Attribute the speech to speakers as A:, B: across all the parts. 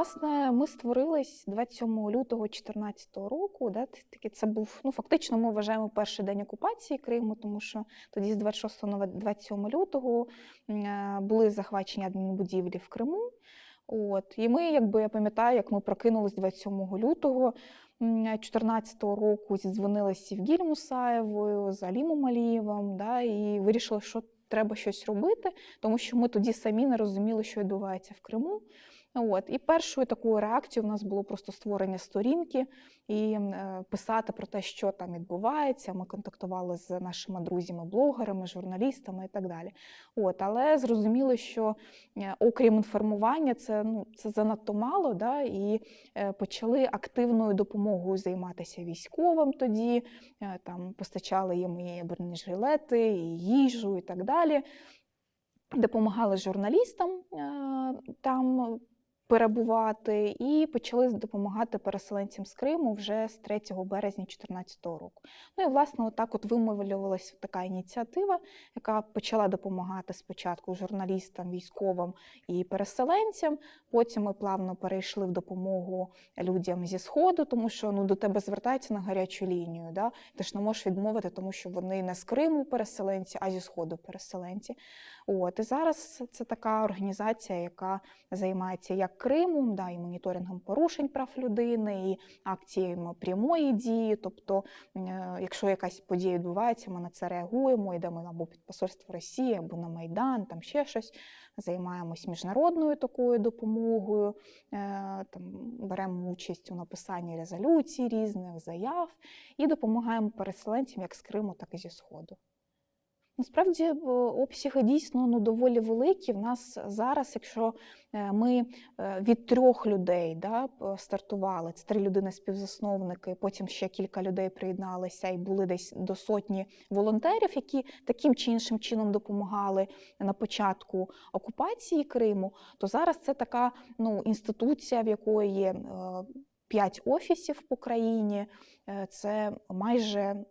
A: Власне, ми створились 27 лютого 2014 року. Да, таки це був ну фактично. Ми вважаємо перший день окупації Криму, тому що тоді з 26 на 27 лютого е, були захвачені адмінбудівлі в Криму. От і ми, якби я пам'ятаю, як ми прокинулись 27 лютого 2014 року, зідзвонилися з Сівгіль Мусаєвою, з Алімом Алієвим, да, і вирішили, що треба щось робити, тому що ми тоді самі не розуміли, що відбувається в Криму. От і першою такою реакцією в нас було просто створення сторінки і е, писати про те, що там відбувається. Ми контактували з нашими друзями, блогерами, журналістами і так далі. От, але зрозуміли, що е, окрім інформування, це ну це занадто мало. Да, і е, почали активною допомогою займатися військовим тоді. Там постачали їм і бронежилети, і їжу, і так далі. Допомагали журналістам там перебувати і почали допомагати переселенцям з Криму вже з 3 березня 2014 року. Ну і власне, отак от вимовлювалася така ініціатива, яка почала допомагати спочатку журналістам, військовим і переселенцям. Потім ми плавно перейшли в допомогу людям зі сходу, тому що ну до тебе звертаються на гарячу лінію. Да? Ти ж не можеш відмовити, тому що вони не з Криму переселенці, а зі сходу переселенці. От і зараз це така організація, яка займається як Кримом, да, і моніторингом порушень прав людини, і акціями прямої дії. Тобто, е, якщо якась подія відбувається, ми на це реагуємо, йдемо або під посольство Росії, або на Майдан, там ще щось. Займаємось міжнародною такою допомогою, е, там беремо участь у написанні резолюцій різних заяв і допомагаємо переселенцям як з Криму, так і зі Сходу. Насправді е, обсяги дійсно ну, доволі великі. В нас зараз, якщо е, ми е, від трьох людей да, стартували, це три людини співзасновники, потім ще кілька людей приєдналися і були десь до сотні волонтерів, які таким чи іншим чином допомагали на початку окупації Криму, то зараз це така ну, інституція, в якої є. П'ять офісів по країні, це майже е,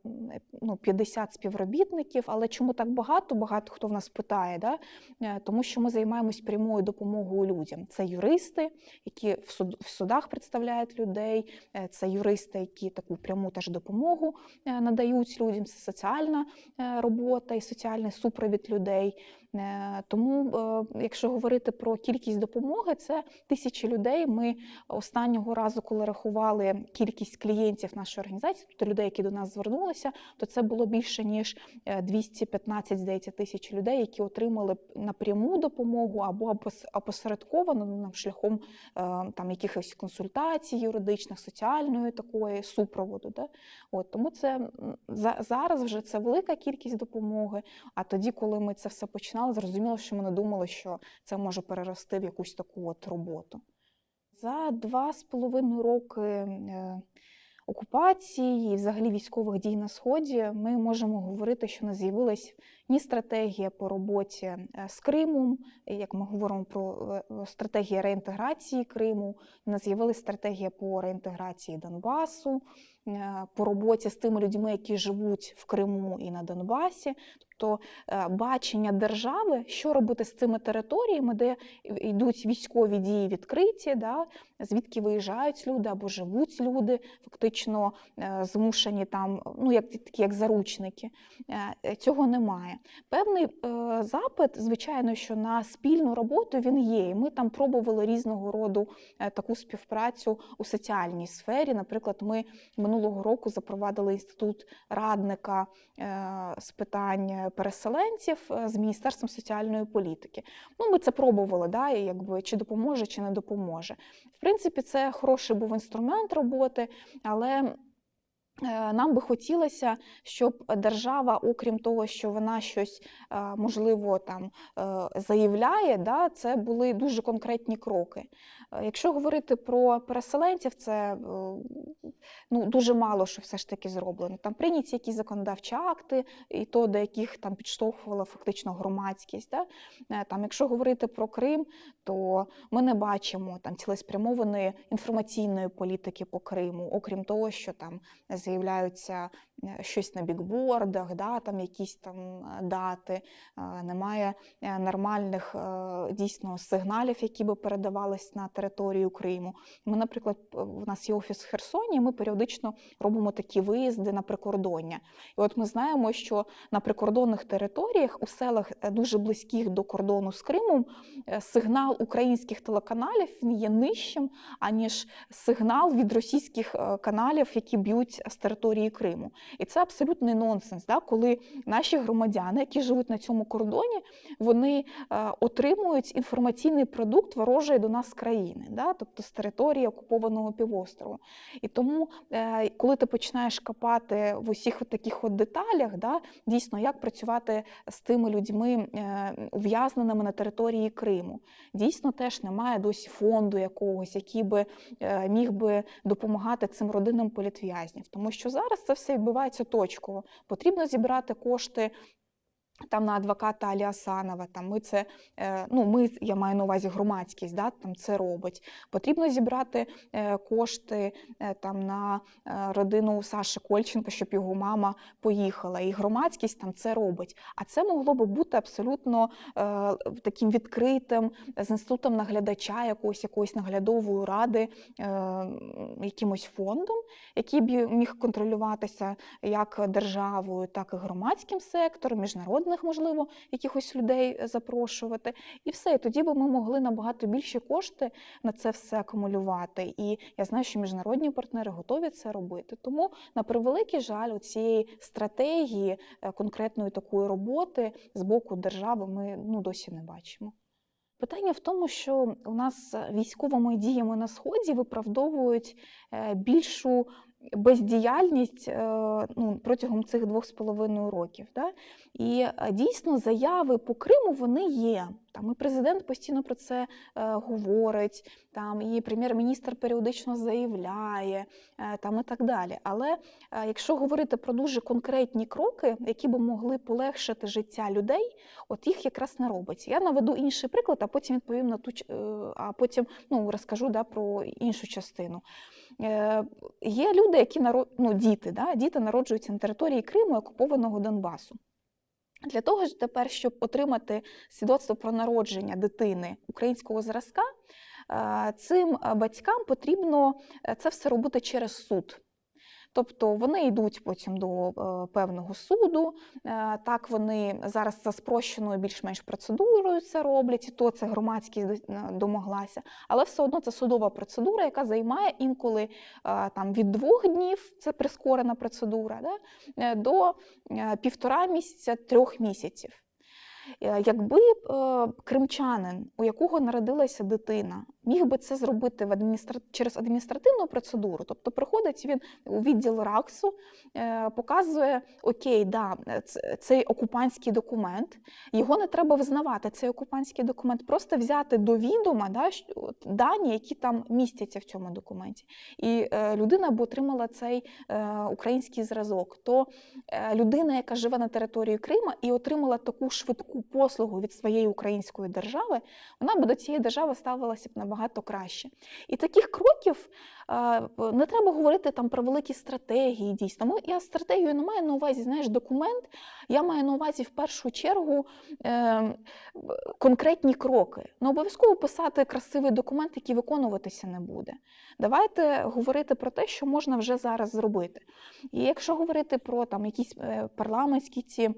A: ну, 50 співробітників. Але чому так багато? Багато хто в нас питає, да? Е, тому що ми займаємось прямою допомогою людям. Це юристи, які в, суд, в судах представляють людей, е, це юристи, які таку пряму теж допомогу е, надають людям. Це соціальна е, робота і соціальний супровід людей. Е, Тому, е, якщо говорити про кількість допомоги, це тисячі людей. Ми останнього разу, коли рахували кількість клієнтів нашої організації, тобто людей, які до нас звернулися, то це було більше ніж е, 215, здається, тисяч людей, які отримали напряму допомогу або опосередковано ну, шляхом е, там якихось консультацій юридичних, соціальної такої супроводу. Да? От тому це зараз вже це велика кількість допомоги. А тоді, коли ми це все починали, зрозуміло, що ми не думали, що це може перерости в якусь таку от роботу. За два з половиною роки е, окупації і взагалі військових дій на сході ми можемо говорити, що не з'явилась ні стратегія по роботі е, з Кримом, як ми говоримо про стратегію реінтеграції Криму, не з'явилась стратегія по реінтеграції Донбасу, е, по роботі з тими людьми, які живуть в Криму і на Донбасі. Тобто бачення держави, що робити з цими територіями, де йдуть військові дії відкриті, да, звідки виїжджають люди або живуть люди, фактично е, змушені там, ну як такі як заручники. Е, Цього немає. Певний запит, звичайно, що на спільну роботу він є. І ми там пробували різного роду таку співпрацю у соціальній сфері. Наприклад, ми минулого року запровадили інститут радника з питань переселенців е, з Міністерством соціальної політики. Ну, ми це пробували, да, і якби чи допоможе, чи не допоможе. В принципі, це хороший був інструмент роботи, але нам би хотілося, щоб держава, окрім того, що вона щось е, можливо там е, заявляє, да, це були дуже конкретні кроки. Е, Якщо говорити про переселенців, це е, ну, дуже мало що все ж таки зроблено. Там прийняті якісь законодавчі акти, і то, до яких там підштовхувала фактично громадськість. Да? Е, Там, якщо говорити про Крим, то ми не бачимо там цілеспрямованої інформаційної політики по Криму, окрім того, що там з'являються е, щось на бікбордах, да, там якісь там е, дати, е, немає нормальних дійсно сигналів, які би передавались на територію Криму. Ми, наприклад, в нас є офіс в Херсоні, ми періодично робимо такі виїзди на прикордоння. І от ми знаємо, що на прикордонних територіях у селах дуже близьких до кордону з Кримом сигнал українських телеканалів є нижчим, аніж сигнал від російських каналів, які б'ють з території Криму. І це абсолютний нонсенс, да? коли наші громадяни, які живуть на цьому кордоні, вони е, отримують інформаційний продукт ворожої до нас країни, да? тобто з території окупованого півострову. І тому, е, коли ти починаєш копати в усіх таких от деталях, да, дійсно, як працювати з тими людьми, е, ув'язненими на території Криму, дійсно теж немає досі фонду якогось, який би міг би допомагати цим родинам політв'язнів. Тому що зараз це все відбувається точково. Потрібно зібрати кошти. Там на адвоката Алі Асанова, там ми це, е, ну ми, я маю на увазі громадськість, да, там це робить. Потрібно зібрати е, кошти е, там на родину Саші Кольченка, щоб його мама поїхала. І громадськість там це робить. А це могло би бути абсолютно таким відкритим з інститутом наглядача, якоїсь якоїсь наглядової ради, якимось фондом, який б міг контролюватися як державою, так і громадським сектором, міжнародних, можливо, якихось людей запрошувати. І все. І тоді би ми могли набагато більше кошти на це все акумулювати. І я знаю, що міжнародні партнери готові це робити. Тому, на превеликий жаль, у цієї стратегії е, конкретної такої роботи з боку держави ми ну, досі не бачимо. Питання в тому, що у нас військовими діями на сході виправдовують е, більшу бездіяльність е, ну, протягом цих двох з половиною років. Да? І е, дійсно заяви по Криму вони є. Там і президент постійно про це е, говорить, там і прем'єр-міністр періодично заявляє, е, там і так далі. Але е, якщо говорити про дуже конкретні кроки, які би могли полегшити життя людей, от їх якраз не робиться. Я наведу інший приклад, а потім відповім на ту е, а потім ну, розкажу да, про іншу частину. Е, Є люди, які наро... ну, діти, да? діти народжуються на території Криму окупованого Донбасу. Для того ж тепер, щоб отримати свідоцтво про народження дитини українського зразка, е, цим е, батькам потрібно е, це все робити через суд. Тобто вони йдуть потім до е, певного суду. е, Так вони зараз за спрощеною більш-менш процедурою це роблять, і то це громадськість е, домоглася. Але все одно це судова процедура, яка займає інколи там від двох днів, це прискорена процедура, да, до півтора місяця, трьох місяців. Якби кримчанин, у якого народилася дитина, міг би це зробити в адміністра... через адміністративну процедуру, тобто приходить він у відділ РАКСу, е, показує окей, да, цей окупантський документ, його не треба визнавати, цей окупантський документ, просто взяти до відома да, дані, які там містяться в цьому документі. І е, людина б отримала цей е, український зразок. То людина, яка живе на території Крима і отримала таку швидку послугу від своєї української держави, вона б до цієї держави ставилася б набагато краще. І таких кроків е, не треба говорити там про великі стратегії. Дійсно, я стратегію не маю на увазі, знаєш, документ. Я маю на увазі в першу чергу е, конкретні кроки. Не обов'язково писати красивий документ, який виконуватися не буде. Давайте говорити про те, що можна вже зараз зробити. І якщо говорити про там якісь е, парламентські ці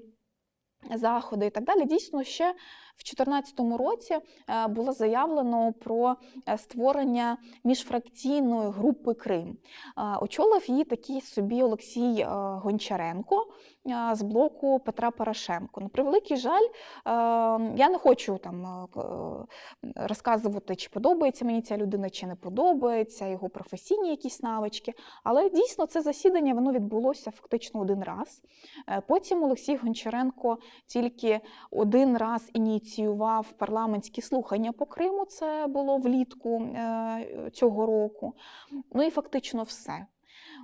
A: заходи і так далі, дійсно ще в 2014 році е, було заявлено про е, створення міжфракційної групи Крим. Е, Очолив її такий собі Олексій Гончаренко з блоку Петра Порошенко. На превеликий жаль, я не хочу там розказувати, чи подобається мені ця людина, чи не подобається, його професійні якісь навички. Але дійсно це засідання воно відбулося фактично один раз. Потім Олексій Гончаренко тільки один раз ініціював парламентські слухання по Криму. Це було влітку е, цього року. Ну і фактично все.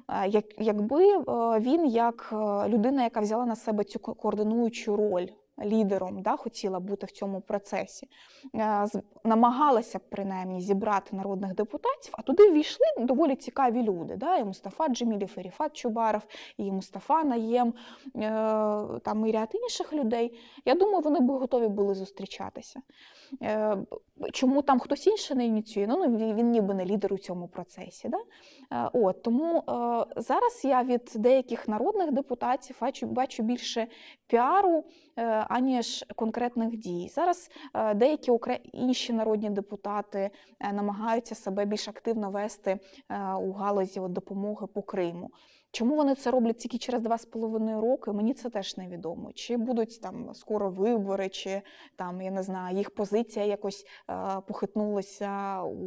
A: Е, Як, якби е, він, як людина, яка взяла на себе цю координуючу роль лідером, да, хотіла бути в цьому процесі, е, намагалася принаймні зібрати народних депутатів, а туди ввійшли доволі цікаві люди. Да, і Мустафа Джемілів, і Ріфат Чубаров, і Мустафа Наєм, е, там і ряд інших людей. Я думаю, вони б готові були зустрічатися. Е, Чому там хтось інший не ініціює? Ну, ну, він, ніби не лідер у цьому процесі. Да? От, тому зараз я від деяких народних депутатів бачу, більше піару, аніж конкретних дій. Зараз е, деякі інші народні депутати е, намагаються себе більш активно вести е, у галузі допомоги по Криму. Чому вони це роблять тільки через два з половиною роки? Мені це теж невідомо. Чи будуть там скоро вибори, чи там я не знаю, їх позиція якось е, похитнулася у,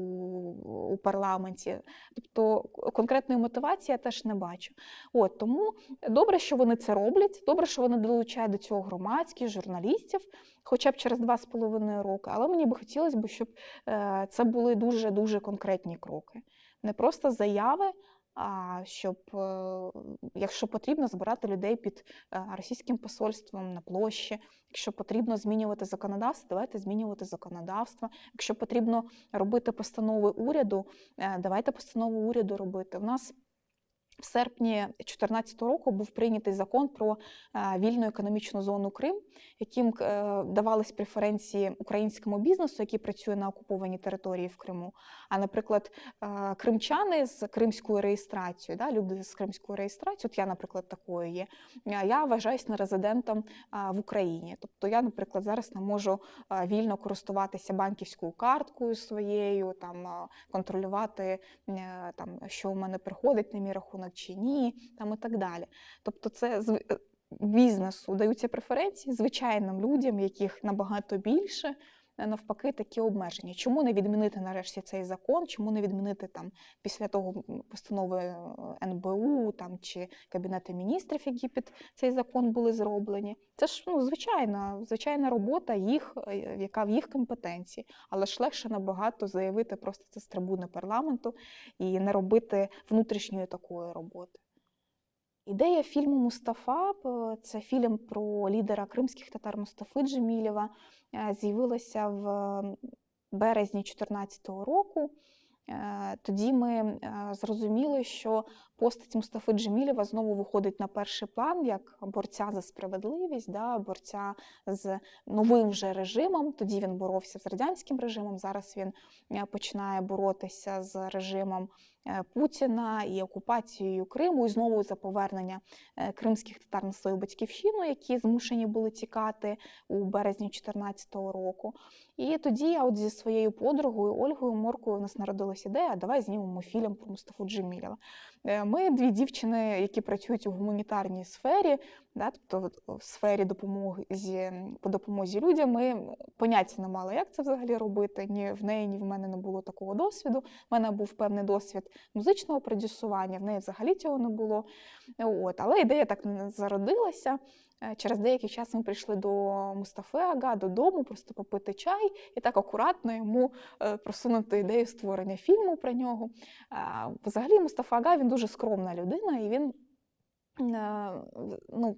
A: у парламенті. Тобто конкретної мотивації я теж не бачу. От тому добре, що вони це роблять. Добре, що вони долучають до цього громадських журналістів, хоча б через два з половиною роки. Але мені би хотілося б, щоб е, це були дуже дуже конкретні кроки, не просто заяви. Щоб, е, якщо потрібно, збирати людей під е, російським посольством на площі, якщо потрібно змінювати законодавство, давайте змінювати законодавство. Якщо потрібно робити постанови уряду, е, давайте постанови уряду робити. У нас в серпні 2014 року був прийнятий закон про е, вільну економічну зону Крим, яким е, давались преференції українському бізнесу, який працює на окупованій території в Криму. А, наприклад, е, кримчани з кримською реєстрацією, да, люди з кримською реєстрацією, от я, наприклад, такою є. Я вважаюся нерезидентом в Україні. Тобто я, наприклад, зараз не можу вільно користуватися банківською карткою своєю, там контролювати там, що у мене приходить на мій рахунок чи ні, там і так далі. Тобто, це е, бізнесу даються преференції звичайним людям, яких набагато більше. Е, Навпаки, такі обмеження. Чому не відмінити нарешті цей закон? Чому не відмінити там після того постанови е, НБУ там чи Кабінету міністрів, які під цей закон були зроблені? Це ж ну звичайна, звичайна робота їх, е, яка в їх компетенції, але ж легше набагато заявити просто це з трибуни парламенту і не робити внутрішньої такої роботи. Ідея фільму Мустафа це фільм про лідера кримських татар Мустафи Джемілєва. е, З'явилася в березні 2014 року. Е, Тоді ми е, зрозуміли, що постать Мустафи Джемілєва знову виходить на перший план як борця за справедливість, да, борця з новим вже режимом. Тоді він боровся з радянським режимом. Зараз він е, починає боротися з режимом е, Путіна і окупацією Криму, і знову за повернення е, кримських татар на свою батьківщину, які змушені були тікати у березні 2014 року. І тоді я от зі своєю подругою Ольгою Моркою у нас народилася ідея, давай знімемо фільм про Мустафу Джемілєва. Е, Ми дві дівчини, які працюють у гуманітарній сфері, да, тобто в сфері допомоги по допомозі людям, ми поняття не мали, як це взагалі робити. Ні в неї, ні в мене не було такого досвіду. У мене був певний досвід музичного продюсування, в неї взагалі цього не було. От, але ідея так зародилася. Е, Через деякий час ми прийшли до Мустафи Ага додому, просто попити чай і так акуратно йому е, просунути ідею створення фільму про нього. Взагалі, Мустафа Ага він дуже скромна людина, і він е, ну,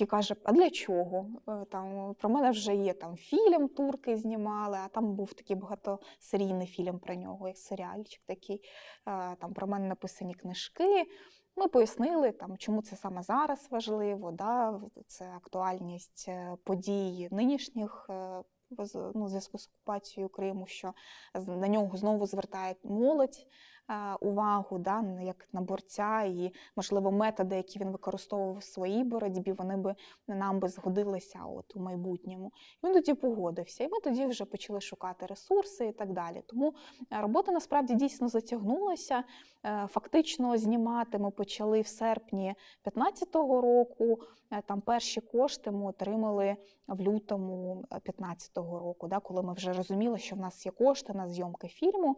A: е, каже: а для чого? Там про мене вже є там фільм, турки знімали, а там був такий багатосерійний фільм про нього, як серіальчик такий. Там про мене написані книжки. Ми пояснили, там, чому це саме зараз важливо, да? це актуальність е, подій нинішніх е, ну, зв'язку з окупацією Криму, що на нього знову звертають молодь увагу, да? як на борця, і, можливо, методи, які він використовував в своїй боротьбі, вони би нам би згодилися от, у майбутньому. Він тоді погодився, і ми тоді вже почали шукати ресурси і так далі. Тому е, робота насправді дійсно затягнулася. Е, Фактично знімати ми почали в серпні 2015 року. Е, Там перші кошти ми отримали в лютому 2015 року, да, коли ми вже розуміли, що в нас є кошти на зйомки фільму.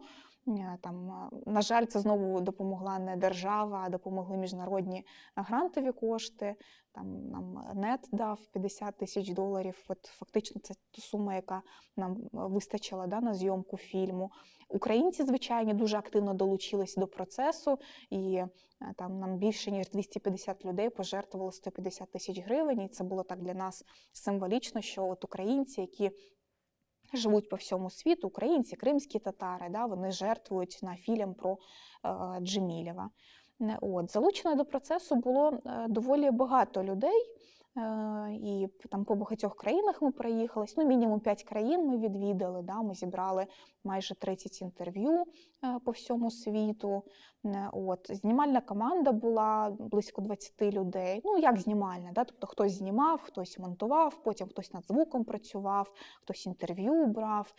A: Е, Там, е, на жаль, це знову допомогла не держава, а допомогли міжнародні е, грантові кошти. Там нам нет дав 50 тисяч доларів. От фактично це та сума, яка нам е, вистачила да, на зйомку фільму. Українці, звичайно, дуже активно долучились до процесу, і е, там нам більше ніж 250 людей пожертвували 150 тисяч гривень. І це було так для нас символічно, що от українці, які живуть по всьому світу, українці, кримські татари, да, вони жертвують на фільм про е, Джемілєва. Не, От, залучено до процесу було е, доволі багато людей. Е, І там по багатьох країнах ми проїхались. Ну, мінімум 5 країн ми відвідали. Да? Ми зібрали майже 30 інтерв'ю е, по всьому світу. Е, От. Знімальна команда була близько 20 людей. Ну, як знімальна, да? тобто хтось знімав, хтось монтував, потім хтось над звуком працював, хтось інтерв'ю брав.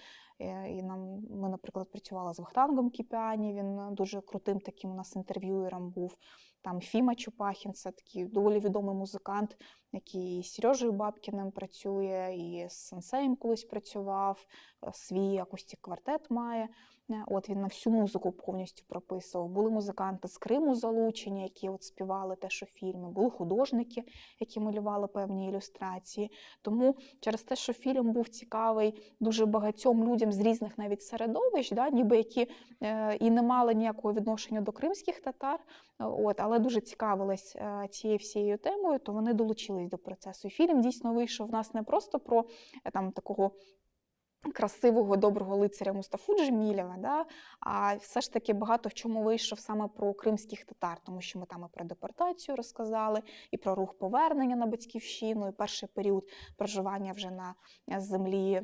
A: І нам, ми, наприклад, працювали з Вахтангом Кіпіані, він дуже крутим таким у нас інтерв'юером був. Там Фіма Чупахін, це такий доволі відомий музикант, який з Сережею Бабкіним працює, і з сенсеєм колись працював, е, свій акустик квартет має. От він на всю музику повністю прописував. Були музиканти з Криму залучені, які от співали те, що фільми, були художники, які малювали певні ілюстрації. Тому через те, що фільм був цікавий дуже багатьом людям з різних навіть середовищ, да, ніби які е, і не мали ніякого відношення до кримських татар, от, але дуже цікавились е, цією всією темою, то вони долучились до процесу. І фільм дійсно вийшов в нас не просто про е, там такого. Красивого доброго лицаря Мустафу Джемілєва, да? а все ж таки багато в чому вийшов саме про кримських татар, тому що ми там і про депортацію розказали, і про рух повернення на батьківщину, і перший період проживання вже на землі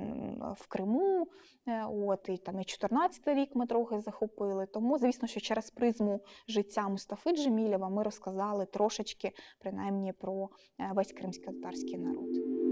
A: в Криму. Е, От, і там і 14 рік ми трохи захопили. Тому, звісно, що через призму життя Мустафи Джемілєва ми розказали трошечки, принаймні, про е, весь кримсько-татарський народ.